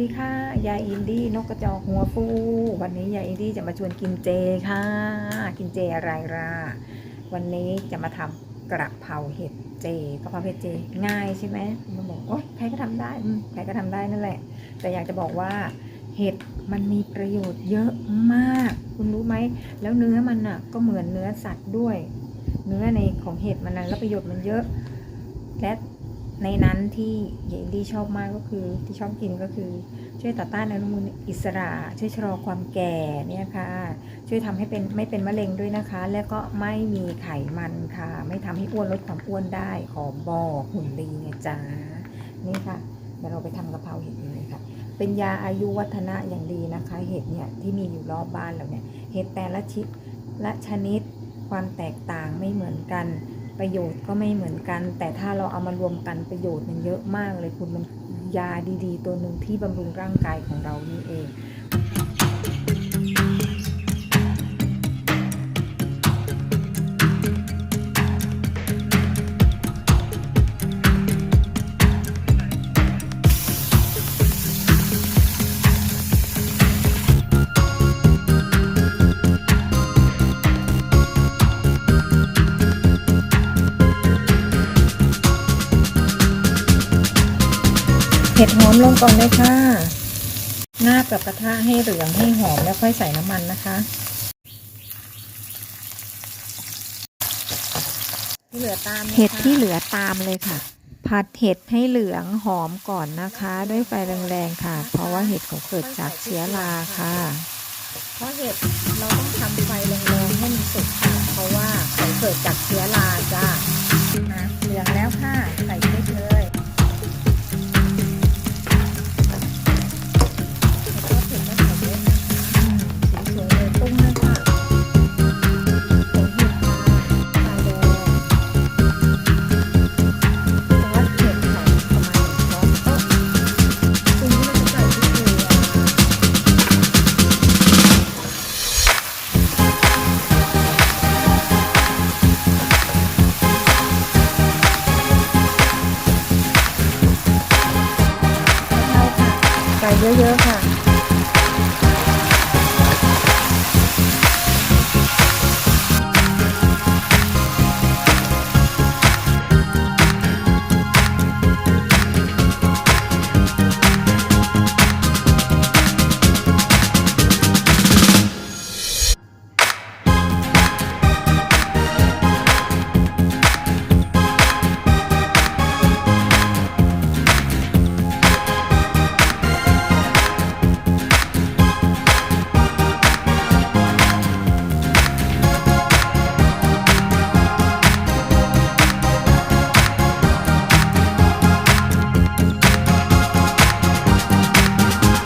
ดีค่ะ ยายอินดี้นกกระจอกหัวฟู วันนี้ยายอินดี้จะมาชวนกินเจค่ะ กินเจอะไรล่ะวันนี้จะมาทำกระเพราเห็ดเจกระเพราเห็ดเจ ง่ายใช่ไหมมันบอกโอ๊ยใครก็ทำได้อืมใครก็ทำได้นั่นแหละ แต่อยากจะบอกว่าเห็ดมันมีประโยชน์เยอะมาก คุณรู้ไหม แล้วเนื้อมันอะ ก็เหมือนเนื้อสัตว์ด้วย เนื้อในของเห็ดมันนั้นแล้วประโยชน์มันเยอะ และ ในนั้นที่เยนดี้ชอบมากก็คือที่ชอบกินก็คือช่วยต่อต้านอนุมูลอิสระ ช่วยชะลอความแก่เนี่ยค่ะ ช่วยทำให้เป็นไม่เป็นมะเร็งด้วยนะคะ แล้วก็ไม่มีไขมันค่ะ ไม่ทำให้อ้วนลดความอ้วนได้ขอบอกหุ่นดีเนี่ยจ้านี่ค่ะเดี๋ยวเราไปทำกะเพราเห็ดกันเลยค่ะ เป็นยาอายุวัฒนะอย่างดีนะคะ เห็ดเนี่ยที่มีอยู่รอบบ้านเราเนี่ยเห็ดแต่ละชิดละชนิดความแตกต่างไม่เหมือนกัน ประโยชน์ก็ไม่เหมือนกัน แต่ถ้าเราเอามารวมกันประโยชน์มันเยอะมากเลยคุณมันยาดีๆ ตัวหนึ่งที่บำรุงร่างกายของเรานี่เอง เห็ดหอมลงก่อนเลยค่ะ หน้ากับกระทะให้เหลืองให้หอมแล้วค่อยใส่น้ำมันนะคะที่เหลือตามเห็ดที่เหลือตามเลยค่ะ ผัดเห็ดให้เหลืองหอมก่อนนะคะ ด้วยไฟแรงๆค่ะ เพราะว่าเห็ดเขาเกิดจากเชื้อราค่ะ เพราะเห็ดเราต้องทำไฟแรง เยอะๆค่ะ